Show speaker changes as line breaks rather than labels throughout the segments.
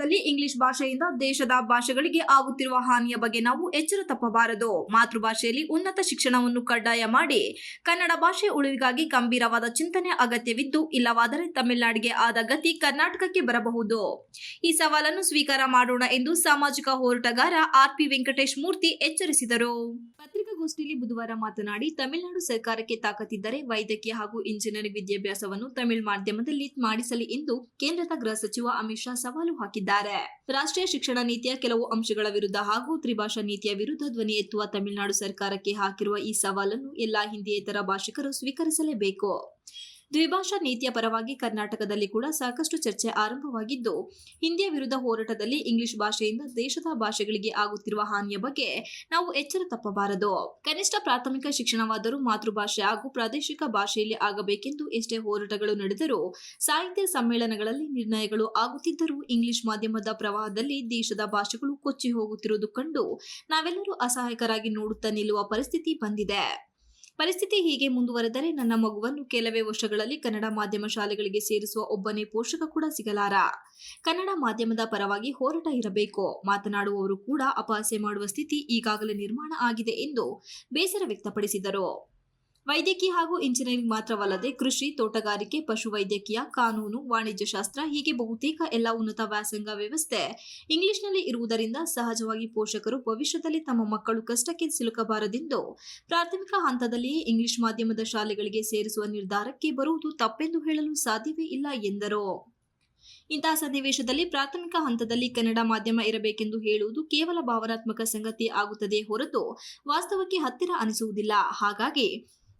ಹೋರಾಟದಲ್ಲಿ ಇಂಗ್ಲಿಷ್ ಭಾಷೆಯಿಂದ ದೇಶದ ಭಾಷೆಗಳಿಗೆ ಆಗುತ್ತಿರುವ ಹಾನಿಯ ಬಗ್ಗೆ ನಾವು ಎಚ್ಚರ ತಪ್ಪಬಾರದು. ಮಾತೃಭಾಷೆಯಲ್ಲಿ ಉನ್ನತ ಶಿಕ್ಷಣವನ್ನು ಕಡ್ಡಾಯ ಮಾಡಿ ಕನ್ನಡ ಭಾಷೆ ಉಳಿವಿಗಾಗಿ ಗಂಭೀರವಾದ ಚಿಂತನೆ ಅಗತ್ಯವಿದ್ದು, ಇಲ್ಲವಾದರೆ ತಮಿಳುನಾಡಿಗೆ ಆದ ಗತಿ ಕರ್ನಾಟಕಕ್ಕೆ ಬರಬಹುದು. ಈ ಸವಾಲನ್ನು ಸ್ವೀಕಾರ ಮಾಡೋಣ ಎಂದು ಸಾಮಾಜಿಕ ಹೋರಾಟಗಾರ ಆರ್ ಪಿ ವೆಂಕಟೇಶ್ ಮೂರ್ತಿ ಎಚ್ಚರಿಸಿದರು. ಪತ್ರಿಕಾಗೋಷ್ಠಿಯಲ್ಲಿ ಬುಧವಾರ ಮಾತನಾಡಿ, ತಮಿಳುನಾಡು ಸರ್ಕಾರಕ್ಕೆ ತಾಕತ್ತಿದ್ದರೆ ವೈದ್ಯಕೀಯ ಹಾಗೂ ಇಂಜಿನಿಯರಿಂಗ್ ವಿದ್ಯಾಭ್ಯಾಸವನ್ನು ತಮಿಳು ಮಾಧ್ಯಮದಲ್ಲಿ ಮಾಡಿಸಲಿ ಎಂದು ಕೇಂದ್ರದ ಗೃಹ ಸಚಿವ ಅಮಿತ್ ಶಾ ಸವಾಲು ಹಾಕಿದ್ದಾರೆ. ರಾಷ್ಟ್ರೀಯ ಶಿಕ್ಷಣ ನೀತಿಯ ಕೆಲವು ಅಂಶಗಳ ವಿರುದ್ಧ ಹಾಗೂ ತ್ರಿಭಾಷಾ ನೀತಿಯ ವಿರುದ್ಧ ಧ್ವನಿ ಎತ್ತುವ ತಮಿಳುನಾಡು ಸರ್ಕಾರಕ್ಕೆ ಹಾಕಿರುವ ಈ ಸವಾಲನ್ನು ಎಲ್ಲಾ ಹಿಂದಿಯೇತರ ಭಾಷಿಕರು ಸ್ವೀಕರಿಸಲೇಬೇಕು. ದ್ವಿಭಾಷಾ ನೀತಿಯ ಪರವಾಗಿ ಕರ್ನಾಟಕದಲ್ಲಿ ಕೂಡ ಸಾಕಷ್ಟು ಚರ್ಚೆ ಆರಂಭವಾಗಿದ್ದು, ಹಿಂದಿಯ ವಿರುದ್ಧ ಹೋರಾಟದಲ್ಲಿ ಇಂಗ್ಲಿಷ್ ಭಾಷೆಯಿಂದ ದೇಶದ ಭಾಷೆಗಳಿಗೆ ಆಗುತ್ತಿರುವ ಹಾನಿಯ ಬಗ್ಗೆ ನಾವು ಎಚ್ಚರ ತಪ್ಪಬಾರದು. ಕನಿಷ್ಠ ಪ್ರಾಥಮಿಕ ಶಿಕ್ಷಣವಾದರೂ ಮಾತೃಭಾಷೆ ಹಾಗೂ ಪ್ರಾದೇಶಿಕ ಭಾಷೆಯಲ್ಲಿ ಆಗಬೇಕೆಂದು ಎಷ್ಟೇ ಹೋರಾಟಗಳು ನಡೆದರೂ, ಸಾಹಿತ್ಯ ಸಮ್ಮೇಳನಗಳಲ್ಲಿ ನಿರ್ಣಯಗಳು ಆಗುತ್ತಿದ್ದರೂ ಇಂಗ್ಲಿಷ್ ಮಾಧ್ಯಮದ ಪ್ರವಾಹದಲ್ಲಿ ದೇಶದ ಭಾಷೆಗಳು ಕೊಚ್ಚಿ ಹೋಗುತ್ತಿರುವುದು ಕಂಡು ನಾವೆಲ್ಲರೂ ಅಸಹಾಯಕರಾಗಿ ನೋಡುತ್ತಾ ನಿಲ್ಲುವ ಪರಿಸ್ಥಿತಿ ಬಂದಿದೆ. ಪರಿಸ್ಥಿತಿ ಹೀಗೆ ಮುಂದುವರೆದರೆ ನನ್ನ ಮಗುವನ್ನು ಕೆಲವೇ ವರ್ಷಗಳಲ್ಲಿ ಕನ್ನಡ ಮಾಧ್ಯಮ ಶಾಲೆಗಳಿಗೆ ಸೇರಿಸುವ ಒಬ್ಬನೇ ಪೋಷಕ ಕೂಡ ಸಿಗಲಾರ. ಕನ್ನಡ ಮಾಧ್ಯಮದ ಪರವಾಗಿ ಹೋರಾಟ ಇರಬೇಕು. ಮಾತನಾಡುವವರು ಕೂಡ ಅಪಾಸೆ ಮಾಡುವ ಸ್ಥಿತಿ ಈಗಾಗಲೇ ನಿರ್ಮಾಣ ಆಗಿದೆ ಎಂದು ಬೇಸರ ವ್ಯಕ್ತಪಡಿಸಿದರು. ವೈದ್ಯಕೀಯ ಹಾಗೂ ಇಂಜಿನಿಯರಿಂಗ್ ಮಾತ್ರವಲ್ಲದೆ ಕೃಷಿ, ತೋಟಗಾರಿಕೆ, ಪಶುವೈದ್ಯಕೀಯ, ಕಾನೂನು, ವಾಣಿಜ್ಯಶಾಸ್ತ್ರ, ಹೀಗೆ ಬಹುತೇಕ ಎಲ್ಲ ಉನ್ನತ ವ್ಯಾಸಂಗ ವ್ಯವಸ್ಥೆ ಇಂಗ್ಲಿಷ್ನಲ್ಲಿ ಇರುವುದರಿಂದ ಸಹಜವಾಗಿ ಪೋಷಕರು ಭವಿಷ್ಯದಲ್ಲಿ ತಮ್ಮ ಮಕ್ಕಳು ಕಷ್ಟಕ್ಕೆ ಸಿಲುಕಬಾರದೆಂದು ಪ್ರಾಥಮಿಕ ಹಂತದಲ್ಲಿಯೇ ಇಂಗ್ಲಿಷ್ ಮಾಧ್ಯಮದ ಶಾಲೆಗಳಿಗೆ ಸೇರಿಸುವ ನಿರ್ಧಾರಕ್ಕೆ ಬರುವುದು ತಪ್ಪೆಂದು ಹೇಳಲು ಸಾಧ್ಯವೇ ಇಲ್ಲ ಎಂದರು. ಇಂತಹ ಸನ್ನಿವೇಶದಲ್ಲಿ ಪ್ರಾಥಮಿಕ ಹಂತದಲ್ಲಿ ಕನ್ನಡ ಮಾಧ್ಯಮ ಇರಬೇಕೆಂದು ಹೇಳುವುದು ಕೇವಲ ಭಾವನಾತ್ಮಕ ಸಂಗತಿ ಆಗುತ್ತದೆ ಹೊರತು ವಾಸ್ತವಕ್ಕೆ ಹತ್ತಿರ ಅನಿಸುವುದಿಲ್ಲ. ಹಾಗಾಗಿ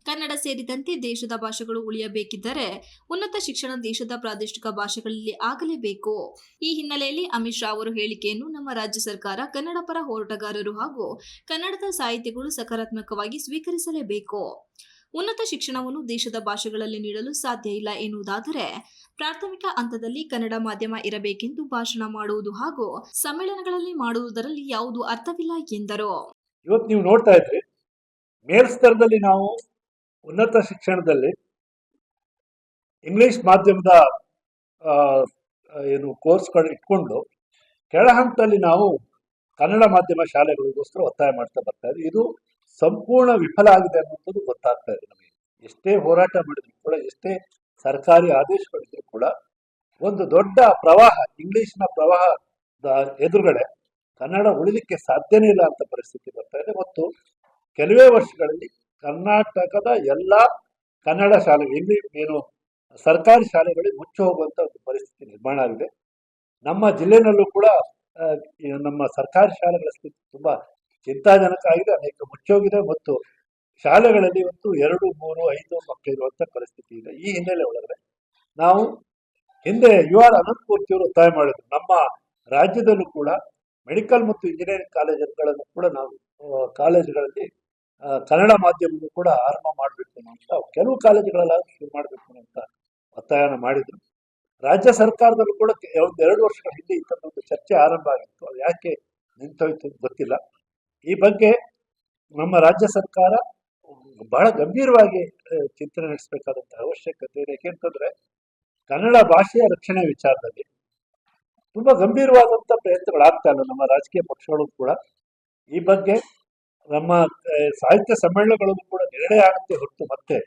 ಕನ್ನಡ ಸೇರಿದಂತೆ ದೇಶದ ಭಾಷೆಗಳು ಉಳಿಯಬೇಕಿದ್ದರೆ ಉನ್ನತ ಶಿಕ್ಷಣ ದೇಶದ ಪ್ರಾದೇಶಿಕ ಭಾಷೆಗಳಲ್ಲಿ ಆಗಲೇಬೇಕು. ಈ ಹಿನ್ನೆಲೆಯಲ್ಲಿ ಅಮಿತ್ ಶಾ ಅವರು ಹೇಳಿಕೆಯನ್ನು ನಮ್ಮ ರಾಜ್ಯ ಸರ್ಕಾರ ಕನ್ನಡ ಪರ ಹೋರಾಟಗಾರರು ಹಾಗೂ ಕನ್ನಡದ ಸಾಹಿತಿಗಳು ಸಕಾರಾತ್ಮಕವಾಗಿ ಸ್ವೀಕರಿಸಲೇಬೇಕು. ಉನ್ನತ ಶಿಕ್ಷಣವನ್ನು ದೇಶದ ಭಾಷೆಗಳಲ್ಲಿ ನೀಡಲು ಸಾಧ್ಯ ಇಲ್ಲ ಎನ್ನುವುದಾದರೆ ಪ್ರಾಥಮಿಕ ಹಂತದಲ್ಲಿ ಕನ್ನಡ ಮಾಧ್ಯಮ ಇರಬೇಕೆಂದು ಭಾಷಣ ಮಾಡುವುದು ಹಾಗೂ ಸಮ್ಮೇಳನಗಳಲ್ಲಿ ಮಾಡುವುದರಲ್ಲಿ ಯಾವುದು ಅರ್ಥವಿಲ್ಲ ಎಂದರು.
ಇವತ್ತು ನೀವು ನೋಡ್ತಾ ಇದ್ರಿ, ಮೇಲ್ಸ್ತರದಲ್ಲಿ ನಾವು ಉನ್ನತ ಶಿಕ್ಷಣದಲ್ಲಿ ಇಂಗ್ಲಿಷ್ ಮಾಧ್ಯಮದ ಏನು ಕೋರ್ಸ್ಗಳು ಇಟ್ಕೊಂಡು ಕೆಳ ಹಂತದಲ್ಲಿ ನಾವು ಕನ್ನಡ ಮಾಧ್ಯಮ ಶಾಲೆಗಳಿಗೋಸ್ಕರ ಒತ್ತಾಯ ಮಾಡ್ತಾ ಬರ್ತಾ ಇದೆ ಇದು ಸಂಪೂರ್ಣ ವಿಫಲ ಆಗಿದೆ ಅನ್ನೋದು ಗೊತ್ತಾಗ್ತಾ ಇದೆ ನಮಗೆ. ಎಷ್ಟೇ ಹೋರಾಟ ಮಾಡಿದ್ರು ಕೂಡ, ಎಷ್ಟೇ ಸರ್ಕಾರಿ ಆದೇಶಗಳಿದ್ರು ಕೂಡ, ಒಂದು ದೊಡ್ಡ ಪ್ರವಾಹ, ಇಂಗ್ಲಿಷ್ನ ಪ್ರವಾಹದ ಎದುರುಗಡೆ ಕನ್ನಡ ಉಳಿಲಿಕ್ಕೆ ಸಾಧ್ಯನೇ ಇಲ್ಲ ಅಂತ ಪರಿಸ್ಥಿತಿ ಬರ್ತಾ ಇದೆ. ಮತ್ತು ಕೆಲವೇ ವರ್ಷಗಳಲ್ಲಿ ಕರ್ನಾಟಕದ ಎಲ್ಲ ಕನ್ನಡ ಶಾಲೆ, ಇಲ್ಲಿ ಏನು ಸರ್ಕಾರಿ ಶಾಲೆಗಳಿಗೆ ಮುಚ್ಚಿ ಹೋಗುವಂಥ ಒಂದು ಪರಿಸ್ಥಿತಿ ನಿರ್ಮಾಣ ಆಗಿದೆ. ನಮ್ಮ ಜಿಲ್ಲೆನಲ್ಲೂ ಕೂಡ ನಮ್ಮ ಸರ್ಕಾರಿ ಶಾಲೆಗಳ ಸ್ಥಿತಿ ತುಂಬಾ ಚಿಂತಾಜನಕ ಆಗಿದೆ, ಅನೇಕ ಮುಚ್ಚೋಗಿದೆ ಮತ್ತು ಶಾಲೆಗಳಲ್ಲಿ ಒಂದು ಎರಡು, ಮೂರು, ಐದು ಮಕ್ಕಳು ಇರುವಂತ ಪರಿಸ್ಥಿತಿ ಇದೆ. ಈ ಹಿನ್ನೆಲೆ ಒಳಗಡೆ ನಾವು ಹಿಂದೆ ಯು ಆರ್ ಅನಂತಮೂರ್ತಿಯವರು ಒತ್ತಾಯ ಮಾಡಿದ್ರು. ನಮ್ಮ ರಾಜ್ಯದಲ್ಲೂ ಕೂಡ ಮೆಡಿಕಲ್ ಮತ್ತು ಇಂಜಿನಿಯರಿಂಗ್ ಕಾಲೇಜುಗಳನ್ನು ಕೂಡ ನಾವು ಕಾಲೇಜುಗಳಲ್ಲಿ ಕನ್ನಡ ಮಾಧ್ಯಮವನ್ನು ಕೂಡ ಆರಂಭ ಮಾಡಬೇಕು ಅಂತ ಕೆಲವು ಕಾಲೇಜುಗಳಲ್ಲಾದ್ರೂ ಶುರು ಮಾಡಬೇಕು ಅಂತ ಒತ್ತಾಯನ ಮಾಡಿದ್ರು. ರಾಜ್ಯ ಸರ್ಕಾರದಲ್ಲೂ ಕೂಡ ಒಂದು ಎರಡು ವರ್ಷಗಳ ಹಿಂದೆ ಇಂಥದ್ದು ಒಂದು ಚರ್ಚೆ ಆರಂಭ ಆಗಿತ್ತು. ಅದು ಯಾಕೆ ನಿಂತೋಯ್ತು ಗೊತ್ತಿಲ್ಲ. ಈ ಬಗ್ಗೆ ನಮ್ಮ ರಾಜ್ಯ ಸರ್ಕಾರ ಬಹಳ ಗಂಭೀರವಾಗಿ ಚಿಂತನೆ ನಡೆಸಬೇಕಾದಂತಹ ಅವಶ್ಯಕತೆ ಇದೆ. ಯಾಕೆಂತಂದ್ರೆ ಕನ್ನಡ ಭಾಷೆಯ ರಕ್ಷಣೆ ವಿಚಾರದಲ್ಲಿ ತುಂಬಾ ಗಂಭೀರವಾದಂತ ಪ್ರಯತ್ನಗಳಾಗ್ತಾ ಇಲ್ಲ ನಮ್ಮ ರಾಜಕೀಯ ಪಕ್ಷಗಳು ಕೂಡ. ಈ ಬಗ್ಗೆ ನಮ್ಮ ಸಾಹಿತ್ಯ ಸಮ್ಮೇಳನಗಳಲ್ಲೂ ಕೂಡ ನಿರ್ಣಯ ಆಗುತ್ತೆ ಹೊರತು ಮತ್ತೆ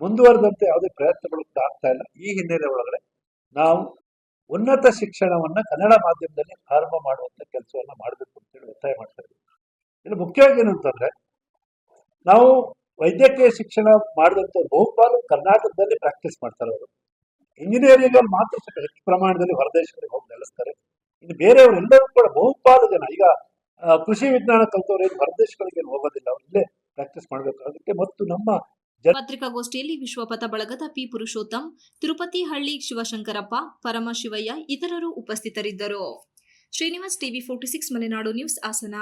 ಮುಂದುವರೆದಂತೆ ಯಾವುದೇ ಪ್ರಯತ್ನಗಳು ಕೂಡ ಆಗ್ತಾ ಇಲ್ಲ. ಈ ಹಿನ್ನೆಲೆ ಒಳಗಡೆ ನಾವು ಉನ್ನತ ಶಿಕ್ಷಣವನ್ನ ಕನ್ನಡ ಮಾಧ್ಯಮದಲ್ಲಿ ಆರಂಭ ಮಾಡುವಂತ ಕೆಲಸವನ್ನ ಮಾಡಬೇಕು ಅಂತೇಳಿ ಒತ್ತಾಯ ಮಾಡ್ತಾ ಇದ್ದೀವಿ. ಇಲ್ಲಿ ಮುಖ್ಯವಾಗಿ ಏನಂತಂದ್ರೆ, ನಾವು ವೈದ್ಯಕೀಯ ಶಿಕ್ಷಣ ಮಾಡಿದಂತ ಬಹುಪಾಲು ಕರ್ನಾಟಕದಲ್ಲಿ ಪ್ರಾಕ್ಟೀಸ್ ಮಾಡ್ತಾರೆ ಅವರು. ಇಂಜಿನಿಯರಿಂಗ್ ಅಲ್ಲಿ ಮಾತ್ರ ಹೆಚ್ಚು ಪ್ರಮಾಣದಲ್ಲಿ ಹೊರದೇಶಗಳಿಗೆ ಹೋಗಿ ನೆಲೆಸ್ತಾರೆ. ಇನ್ನು ಬೇರೆಯವರೆಲ್ಲರೂ ಕೂಡ ಬಹುಪಾಲು ಜನ ಈಗ ಕೃಷಿ ವಿಜ್ಞಾನ ಕಲ್ತವ್ರು ಏನು ಹೊರದೇಶಗಳಿಗೆ ಹೋಗೋದಿಲ್ಲ, ಅವ್ರು ಇಲ್ಲೇ ಪ್ರಾಕ್ಟೀಸ್ ಮಾಡಬೇಕಾಗುತ್ತೆ ಮತ್ತು ನಮ್ಮ
ಪತ್ರಿಕಾಗೋಷ್ಠಿಯಲ್ಲಿ ವಿಶ್ವಪಥ ಬಳಗದ ಪಿ ಪುರುಷೋತ್ತಮ್, ತಿರುಪತಿ ಹಳ್ಳಿ ಶಿವಶಂಕರಪ್ಪ, ಪರಮಶಿವಯ್ಯ ಇತರರು ಉಪಸ್ಥಿತರಿದ್ದರು. Srinivas TV forty six, Malenadu news, Hassan.